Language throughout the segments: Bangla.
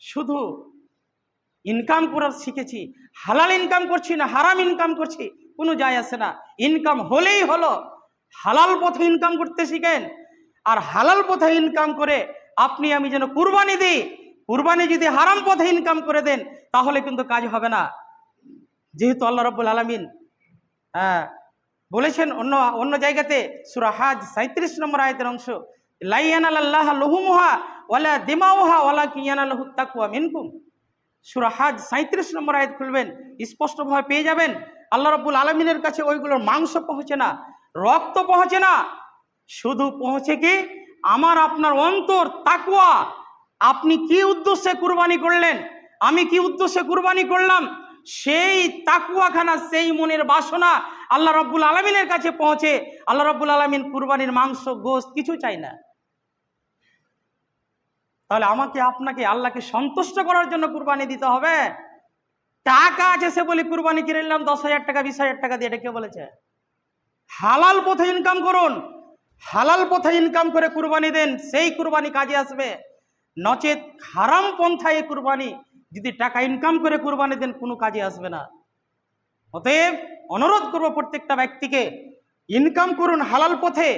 শুধু ইনকাম করার শিখেছি, হালাল ইনকাম করছি না, হারাম ইনকাম করছি, কোনো যায় আসে না। ইনকাম হলেই হলো, হালাল পথে ইনকাম করতে শিখেন, আর হালাল পথে ইনকাম করে আপনি আমি যেন কুরবানি দিই, কুরবানি যদি হারাম পথে ইনকাম করে দেন, তাহলে কিন্তু কাজ হবে না। যেহেতু আল্লাহ রব্বুল আলমিন হ্যাঁ বলেছেন অন্য অন্য জায়গাতে সুরা হাজ সাঁত্রিশ নম্বর আয়তের অংশ লাইয়ান আল্লাহ লহুমুহা ওয়ালা দিমাউহা ওয়ালা কিয়ানা লহু তাকুয়া মিনকুম। সুরা হাজ সাঁত্রিশ নম্বর আয়াত খুলবেন স্পষ্টভাবে পেয়ে যাবেন, আল্লাহ রব্বুল আলমিনের কাছে ওইগুলোর মাংস পৌঁছে না, রক্ত পৌঁছে না। শুধু পৌঁছে কি? আমার, আপনার অন্তর তাকুয়া আপনি কি উদ্দেশ্যে কুরবানি করলেন? আমি কি উদ্দেশ্যে কুরবানি করলাম? সেই তাকুয়াখানা সেই মনের বাসনা আল্লাহ রব্বুল আলমিনের কাছে পৌঁছে। আল্লাহ রব্বুল আলমিন কুরবানির মাংস গোস্ত কিছু চাই না। তাহলে আমাকে আপনাকে আল্লাহকে সন্তুষ্ট করার জন্য কুরবানি দিতে হবে। টাকা আছে সে বলে কুরবানি কিনে নিলাম, দশ হাজার টাকা, বিশ হাজার টাকা দিয়ে, এটা কে বলেছে? হালাল পথে ইনকাম করুন। হালাল পথে ইনকাম করে কুরবানি দেন, সেই কুরবানি কাজে আসবে। নচেত হারাম পন্থায় কুরবানি, যদি টাকা ইনকাম করে কুরবানি দেন, কোনো কাজে আসবে না। অতএব অনুরোধ করব প্রত্যেকটা ব্যক্তিকে ইনকাম করুন হালাল পথে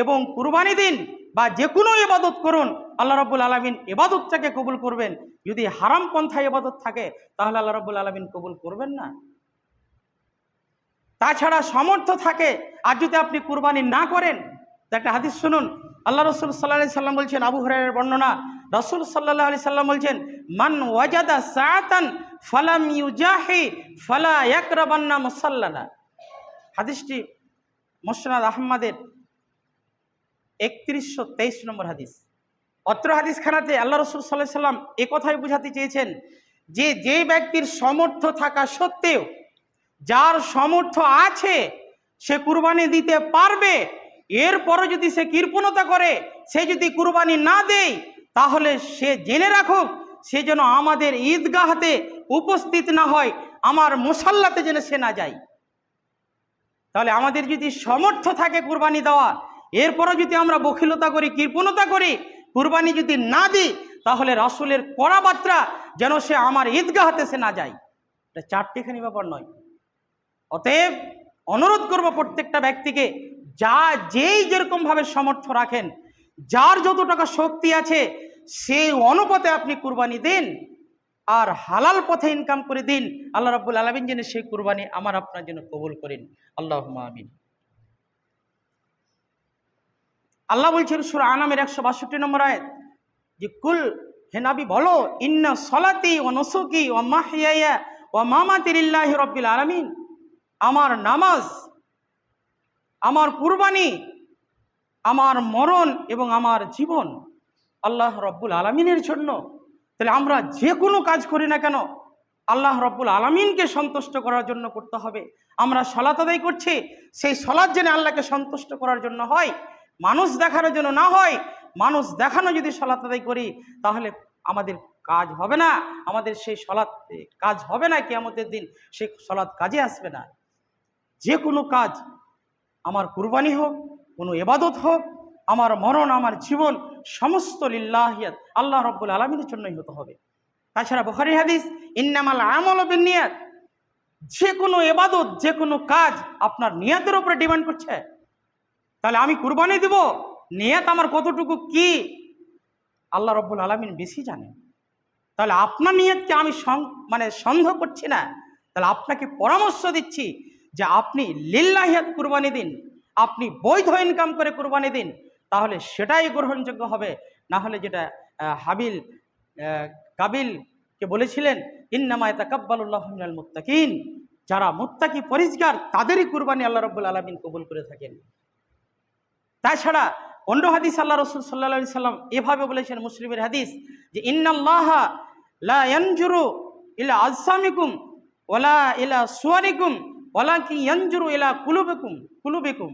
এবং কুরবানি দিন। বা যে কোনো ইবাদত করুন, আল্লাহ রব্বুল আলমিন এবাদতটাকে কবুল করবেন। যদি হারাম পন্থায় এবাদত থাকে, তাহলে আল্লাহ রব্বুল আলমিন কবুল করবেন না। তাছাড়া সামর্থ্য থাকে, আর যদি আপনি কুরবানি না করেন একটা হাদিস শুনুন। আল্লাহ রসুল সাল্লাহ সাল্লাম বলছেন, আবু হরের বর্ণনা, রসুল সাল্লাহ আলি সাল্লাম বলছেন, মান ওয়াজাদা সাতান ফালাম ইউজাহি ফালা একরাবান্না মুসাল্লানা হাদিসটি মোসনাদ আহম্মদের একত্রিশশো তেইশ নম্বর হাদিস। অত্র হাদিস খানাতে আল্লাহ রসুল সাল্লাহ সাল্লাম কথাই বুঝাতে চেয়েছেন যে যে ব্যক্তির সমর্থ থাকা সত্ত্বেও, যার সমর্থ আছে, সে কুরবানি দিতে পারবে। এরপরও যদি সে কৃপণতা করে, সে যদি কুরবানি না দেয়, তাহলে সে জেনে রাখুক, সে যেন আমাদের ঈদগাহতে উপস্থিত না হয়, আমার মুসাল্লাতে যেন সে না যায়। তাহলে আমাদের যদি সমর্থ থাকে কুরবানি দেওয়া এরপরও যদি আমরা বখিলতা করি, কৃপণতা করি, কুরবানি যদি না দিই, তাহলে রাসুলের কড়া বার্তা যেন সে আমার ঈদগাহতে সে না যায়। এটা চারটিখানি ব্যাপার নয়। অতএব অনুরোধ করব প্রত্যেকটা ব্যক্তিকে, যা যেই যেরকমভাবে সমর্থ রাখেন, যার যত টাকা শক্তি আছে, সেই অনুপাতে আপনি কুরবানি দিন, আর হালাল পথে ইনকাম করে দিন। আল্লাহ রাব্বুল আলমিন যেন সেই কুরবানি আমার আপনার জন্য কবুল করেন। আল্লাহ আমিন। আল্লাহ বলছেন সুর আনামের একশো বাষট্টি নম্বর আয়াত, যে কুল হেনাবি বলো, ইন্না সলাতি ও নসুকি ও মাহিয়া ও মামাতিরিল্লাহ রব্বিল আলমিন। আমার নামাজ, আমার কুরবানি, আমার মরণ এবং আমার জীবন আল্লাহ রব্বুল আলমিনের জন্য। তাহলে আমরা যে কোনো কাজ করি না কেন, আল্লাহ রব্বুল আলমিনকে সন্তুষ্ট করার জন্য করতে হবে। আমরা সলাত আদায় করছি, সেই সলাৎ যেন আল্লাহকে সন্তুষ্ট করার জন্য হয়। মানুষ দেখানোর জন্য না হয়, মানুষ দেখানো যদি সলাত আদায় করি, তাহলে আমাদের কাজ হবে না। আমাদের সেই সলাৎ কাজ হবে না কি আমাদের দিন, সেই সলাৎ কাজে আসবে না। যে কোনো কাজ আমার কুরবানি হোক, কোনো এবাদত হোক, আমার মরণ, আমার জীবন, সমস্ত লিল্লাহিয়াত আল্লাহ রব্বুল আলমিনের জন্যই হতে হবে। তাছাড়া বখারি হাদিস, ইন্নামাল আমল নিয়াত যে কোনো এবাদত যে কোনো কাজ আপনার নিয়াতের উপরে ডিমান্ড করছে। তাহলে আমি কুরবানি দিব। নিয়াত আমার কতটুকু কি? আল্লাহ রব্বুল আলমিন বেশি জানেন। তাহলে আপনার নিয়তকে আমি মানে সন্দেহ করছি না। তাহলে আপনাকে পরামর্শ দিচ্ছি যে আপনি লিল্লাহিয়াত কুরবানি দিন, আপনি বৈধ ইনকাম করে কুরবানি দিন, তাহলে সেটাই গ্রহণযোগ্য হবে। না হলে যেটা হাবিল কাবিলকে বলেছিলেন ইন্নামায় তাকাব্বালুল্লাহ মিনাল মুত্তাকিন। যারা মুত্তাকি পরিষ্কার, তাদেরই কুরবানি আল্লাহ রব্বুল আলমিন কবুল করে থাকেন। তাছাড়া অন্য হাদিস আল্লাহ রসুল সাল্লা সাল্লাম এভাবে বলেছেন মুসলিমের হাদিস যে, ইন্নাল্লাহ ইলা আজসামিকুম ওলা ইলা সুয়ারিকুম ওলা কি ইলা কুলুবেকুম কুলুবেকুম।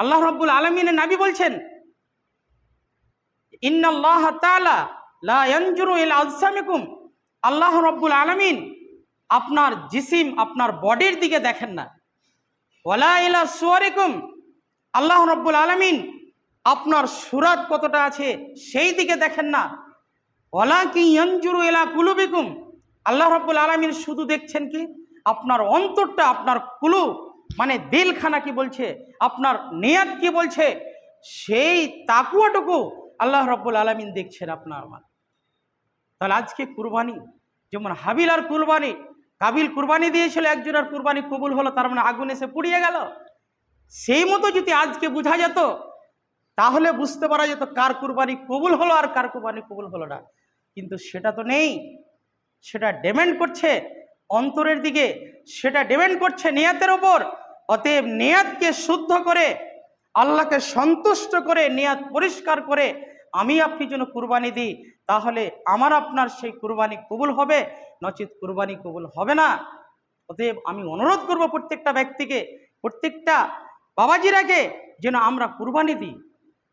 আল্লাহ রব্বুল আলমিনের নাবি বলছেন, ইন্নাল্লাহ তাআলা লা ইয়ানজুরু ইলা আজসামিকুম। আল্লাহ রব্বুল আলমিন আপনার জিসিম, আপনার বডির দিকে দেখেন না। ওলা ইলা সুয়ারিকুম আল্লাহ রব্বুল আলমিন আপনার সুরাত কতটা আছে সেই দিকে দেখেন না। ওলা কি ইয়ঞ্জুরু এলা কুলুবিকুম। আল্লাহ রব্বুল আলমিন শুধু দেখছেন কি? আপনার অন্তরটা, আপনার কুলু মানে দিলখানা কি বলছে, আপনার নিয়াত কি বলছে, সেই তাকুয়াটুকু আল্লাহ রব্বুল আলমিন দেখছেন আপনার আমার তাহলে আজকে কুরবানি, যেমন হাবিল আর কুরবানি, কাবিল কুরবানি দিয়েছিল, একজনের কুরবানি কবুল হলো, তার মানে আগুন এসে পুড়িয়ে গেল। সেই মতো যদি আজকে বোঝা যেত, তাহলে বুঝতে পারা যেত কার কুরবানি কবুল হলো আর কার কুরবানি কবুল হলো না। কিন্তু সেটা তো নেই। সেটা ডিমেন্ড করছে অন্তরের দিকে, সেটা ডিমেন্ড করছে নিয়াতের ওপর। অতএব নিয়াতকে শুদ্ধ করে, আল্লাহকে সন্তুষ্ট করে, নিয়াত পরিষ্কার করে আমি আপনি যেন কুরবানি দিই, তাহলে আমার আপনার সেই কুরবানি কবুল হবে, নচিত কুরবানি কবুল হবে না। অতএব আমি অনুরোধ করব প্রত্যেকটা ব্যক্তিকে, প্রত্যেকটা বাবাজিরাকে যেন আমরা কুরবানি দিই।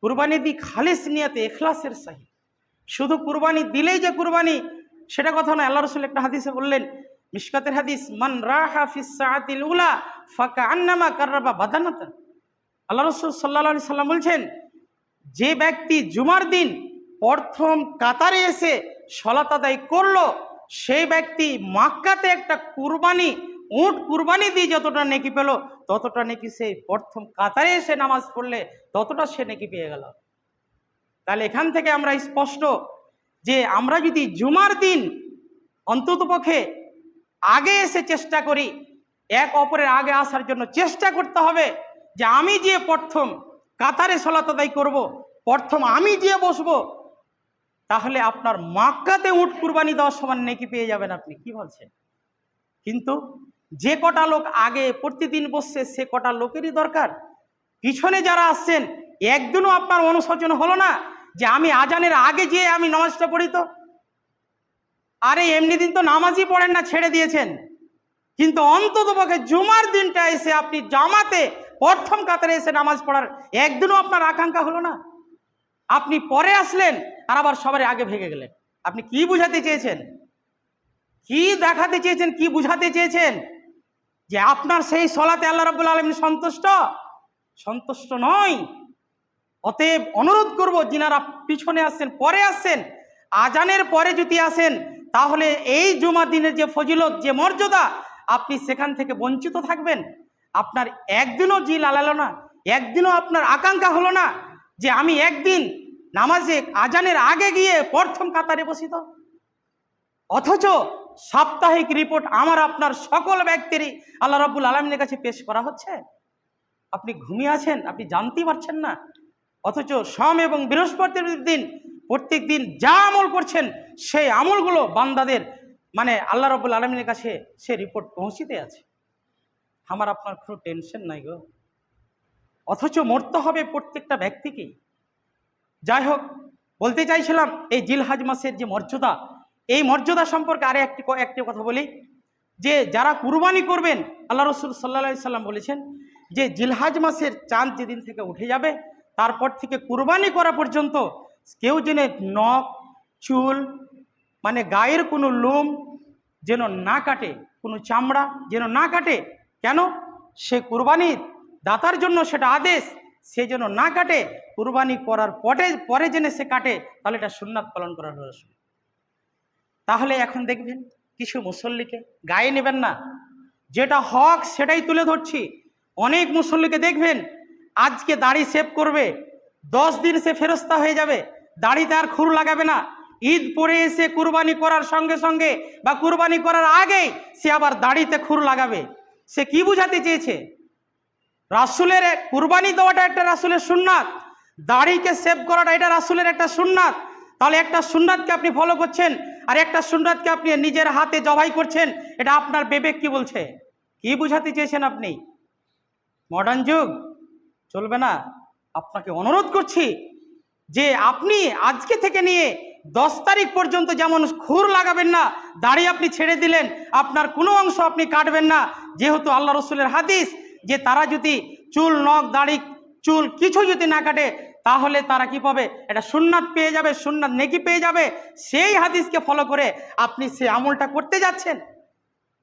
কুরবানি দিই খালিস নিয়াতে, এখলাসের সাহি শুধু কুরবানি দিলেই যে কুরবানি, সেটা কথা নয়, আল্লাহ রসুল একটা হাদিসে বললেন মিশকাতের হাদিস, মান রাহা ফিস সাআতিল উলা ফাকা আন্নামা কাররাবা বাদানাতান। আল্লাহ রসুল সাল্লাহ আলি সাল্লাম বলছেন, যে ব্যক্তি জুমার দিন প্রথম কাতারে এসে সলাত আদায় করল, সেই ব্যক্তি মাক্কাতে একটা কুরবানি, উট কুরবানি দিয়ে যতটা নেকি পেল ততটা নেকি সে প্রথম কাতারে এসে নামাজ পড়লে ততটা সে নেকি পেয়ে গেল। তাহলে এখান থেকে আমরা স্পষ্ট যে আমরা যদি জুমার দিন অন্ততপক্ষে আগে এসে চেষ্টা করি, এক অপরের আগে আসার জন্য চেষ্টা করতে হবে যে আমি যে প্রথম কাতারে সলাত আদায় করব, প্রথম আমি যে বসবো, তাহলে আপনার মাক্কাতে উঠ কুরবানি দেওয়ার সমান নেকি পেয়ে যাবেন আপনি, কি বলছেন? কিন্তু যে কটা লোক আগে প্রতিদিন বসছে, সে কটা লোকেরই দরকার। পিছনে যারা আসছেন, একদিনও আপনার অনুশোচন হলো না যে আমি আজানের আগে যেয়ে আমি নামাজটা পড়ি তো? আরে এমনি দিন তো নামাজই পড়েন না, ছেড়ে দিয়েছেন। কিন্তু অন্তত পক্ষে জুমার দিনটা এসে আপনি জামাতে প্রথম কাতারে এসে নামাজ পড়ার একদিনও আপনার আকাঙ্ক্ষা হলো না। আপনি পরে আসলেন, আর আবার সবার আগে ভেঙে গেলেন। আপনি কি বুঝাতে চেয়েছেন? কি দেখাতে চেয়েছেন? কি বুঝাতে চেয়েছেন? যে আপনার সেই সলাতে আল্লাহ রাবুল আলমী সন্তুষ্ট? সন্তুষ্ট নয়। অতএব অনুরোধ করব, যিনারা পিছনে আসছেন, পরে আসছেন, আজানের পরে যদি আসেন, তাহলে এই জুমার দিনের যে ফজিলত, যে মর্যাদা, আপনি সেখান থেকে বঞ্চিত থাকবেন। আপনার একদিনও জিল আলালো না, একদিনও আপনার আকাঙ্ক্ষা হলো না যে আমি একদিন নামাজে আজানের আগে গিয়ে প্রথম কাতারে বসিত। অথচ সাপ্তাহিক রিপোর্ট আমার, আপনার সকল ব্যক্তিরই আল্লাহ রাব্বুল আলমিনের কাছে পেশ করা হচ্ছে। আপনি ঘুমিয়ে আছেন, আপনি জানতেই পারছেন না। অথচ সম এবং বৃহস্পতির দিন, প্রত্যেক দিন যা আমল করছেন, সেই আমলগুলো বান্দাদের মানে আল্লাহ রবুল আলমিনের কাছে সে রিপোর্ট পৌঁছিতে আছে। আমার, আপনার কোনো টেনশন নাই গো। অথচ মরতে হবে প্রত্যেকটা ব্যক্তিকেই। যাই হোক, বলতে চাইছিলাম, এই জিলহাজ মাসের যে মর্যাদা এই মর্যাদা সম্পর্কে আরে একটি একটি কথা বলি। যে যারা কুরবানি করবেন, আল্লাহ রসুল সাল্লা সাল্লাম বলেছেন যে জিলহাজ মাসের চাঁদ যেদিন থেকে উঠে যাবে, তারপর থেকে কুরবানি করা পর্যন্ত কেউ যেন নখ, চুল মানে গায়ের কোনো লোম যেন না কাটে, কোনো চামড়া যেন না কাটে, কেন? সে কুরবানির দাতার জন্য সেটা আদেশ, সে যেন না কাটে, কুরবানি করার পরে পরে জেনে সে কাটে, তাহলে এটা সুন্নাত পালন করার রসুল তাহলে এখন দেখবেন কিছু মুসল্লিকে গায়ে নেবেন না। যেটা হক সেটাই তুলে ধরছি। অনেক মুসল্লিকে দেখবেন আজকে দাড়ি সেভ করবে, দশ দিন সে ফেরস্তা হয়ে যাবে, দাড়িতে আর খুর লাগাবে না। ঈদ পরে এসে কুরবানি করার সঙ্গে সঙ্গে বা কুরবানি করার আগেই সে আবার দাড়িতে খুর লাগাবে। সে কি বুঝাতে চেয়েছে? রাসুলের কুরবানি দেওয়াটা একটা রাসুলের সুন্নাত, দাড়িকে সেভ করাটা এটা রাসুলের একটা সুন্নাত। তাহলে একটা সুন্নাতকে আপনি ফলো করছেন আর একটা সুন্নাতকে আপনি নিজের হাতে জবাই করছেন, এটা আপনার বিবেক কি বলছে? কি বুঝাতে চেয়েছেন আপনি? মডার্ন যুগ, চলবে না। আপনাকে অনুরোধ করছি যে আপনি আজকে থেকে নিয়ে দশ তারিখ পর্যন্ত যেমন খুর লাগাবেন না, দাড়ি আপনি ছেড়ে দিলেন, আপনার কোনো অংশ আপনি কাটবেন না। যেহেতু আল্লাহ রসুলের হাদিস যে তারা যদি চুল, নখ, দাড়ি, চুল কিছু যদি না কাটে তাহলে তারা কি পাবে? এটা সুন্নাত পেয়ে যাবে, সুন্নাত নেকি পেয়ে যাবে। সেই হাদিসকে ফলো করে আপনি সে আমলটা করতে যাচ্ছেন।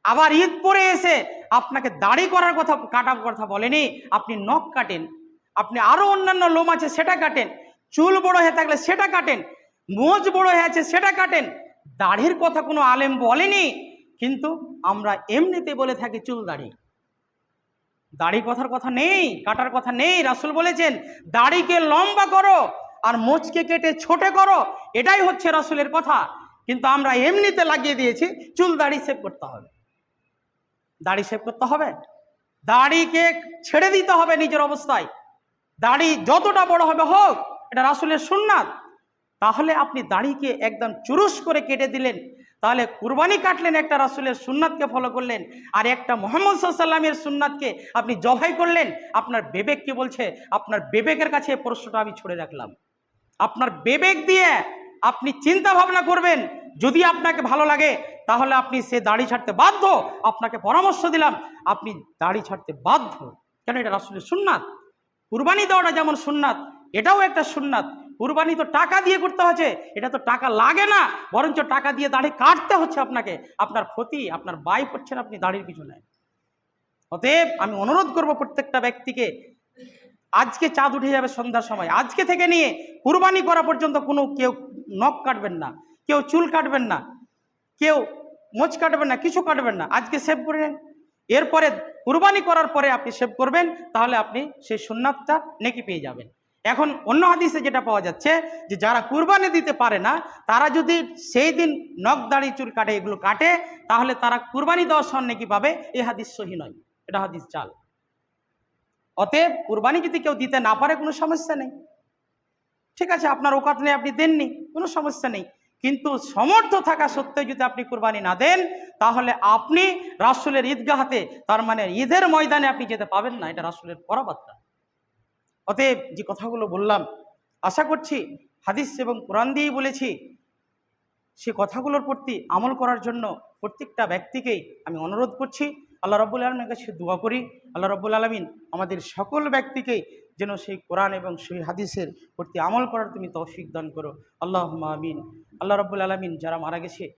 আবার ঈদ পরে এসে আপনাকে দাড়ি করার কথা, কাটার কথা বলেনি, আপনি নখ কাটেন। আপনি আরও অন্যান্য লোম আছে, সেটা কাটেন। চুল বড় হয়ে থাকলে সেটা কাটেন। মোজ বড় হয়ে আছে, সেটা কাটেন। দাড়ির কথা কোনো আলেম বলেনি। কিন্তু আমরা এমনিতে বলে থাকি চুল দাড়ি। দাড়ি কথার কথা নেই, কাটার কথা নেই, রাসুল বলেছেন, দাড়িকে লম্বা করো আর মোচকে কেটে ছোটে করো, এটাই হচ্ছে রাসুলের কথা। কিন্তু আমরা এমনিতে লাগিয়ে দিয়েছি, চুল দাড়ি সেভ করতে হবে। দাড়ি সেভ করতে হবে। দাড়িকে ছেড়ে দিতে হবে নিজের অবস্থায়। দাড়ি যতটা বড় হবে হোক, এটা রাসুলের সুন্নাত। তাহলে আপনি দাড়িকে একদম চুরুস করে কেটে দিলেন তাহলে কুরবানি কাটলেন একটা রাসুলের সুন্নাতকে ফলো করলেন আর একটা মোহাম্মদ সাল্লামের সুন্নাতকে আপনি জবাই করলেন, আপনার বিবেক কি বলছে? আপনার বিবেকের কাছে এই প্রশ্নটা আমি ছড়ে রাখলাম। আপনার বিবেক দিয়ে আপনি চিন্তা ভাবনা করবেন, যদি আপনাকে ভালো লাগে, তাহলে আপনি সে দাড়ি ছাড়তে বাধ্য, আপনাকে পরামর্শ দিলাম, আপনি দাড়ি ছাড়তে বাধ্য। কেন? এটা রাসুলের সুন্নাত। কুরবানি দেওয়াটা যেমন সুন্নাত, এটাও একটা সুন্নাত। কুরবানি তো টাকা দিয়ে করতে হচ্ছে এটা তো টাকা লাগে না, বরঞ্চ টাকা দিয়ে দাড়ি কাটতে হচ্ছে আপনাকে। আপনার ক্ষতি, আপনার বাই করছেন আপনি দাড়ির পিছনে। অতএব আমি অনুরোধ করব প্রত্যেকটা ব্যক্তিকে, আজকে চাঁদ উঠে যাবে সন্ধ্যার সময়। আজকে থেকে নিয়ে কুরবানি করা পর্যন্ত কোনো কেউ নখ কাটবেন না, কেউ চুল কাটবেন না, কেউ মোচ কাটবেন না, কিছু কাটবেন না। আজকে সেভ করে নেন। এরপরে কুরবানি করার পরে আপনি সেভ করবেন, তাহলে আপনি সেই সুন্নাতটা নেকি পেয়ে যাবেন। এখন অন্য হাদিসে যেটা পাওয়া যাচ্ছে যে যারা কুরবানি দিতে পারে না, তারা যদি সেই দিন নখ, দাড়ি, চুল কাটে, এগুলো কাটে, তাহলে তারা কুরবানি দেওয়ার সন নাকি পাবে? এই হাদিস সহি নয়। এটা হাদিস চাল অতএব কুরবানি যদি কেউ দিতে না পারে, কোনো সমস্যা নেই। ঠিক আছে, আপনার ওকাত নেই আপনি দেননি, কোনো সমস্যা নেই। কিন্তু সমর্থ থাকা সত্ত্বেও যদি আপনি কুরবানি না দেন, তাহলে আপনি রাসুলের ঈদগাহাতে, তার মানে ঈদের ময়দানে আপনি যেতে পাবেন না। এটা রাসুলের পরাবার্তা। অতএব যে কথাগুলো বললাম, আশা করছি হাদিস এবং কোরআন দিয়েই বলেছি, সে কথাগুলোর প্রতি আমল করার জন্য প্রত্যেকটা ব্যক্তিকেই আমি অনুরোধ করছি, আল্লাহ রব্বুল আলমের কাছে দোয়া করি, আল্লাহ রব্বুল আলমিন আমাদের সকল ব্যক্তিকেই যেন সেই কোরআন এবং সেই হাদিসের প্রতি আমল করার তুমি তৌফিক দান করো। আল্লাহ আমিন। আল্লাহ রব্বুল আলমিন যারা মারা গেছে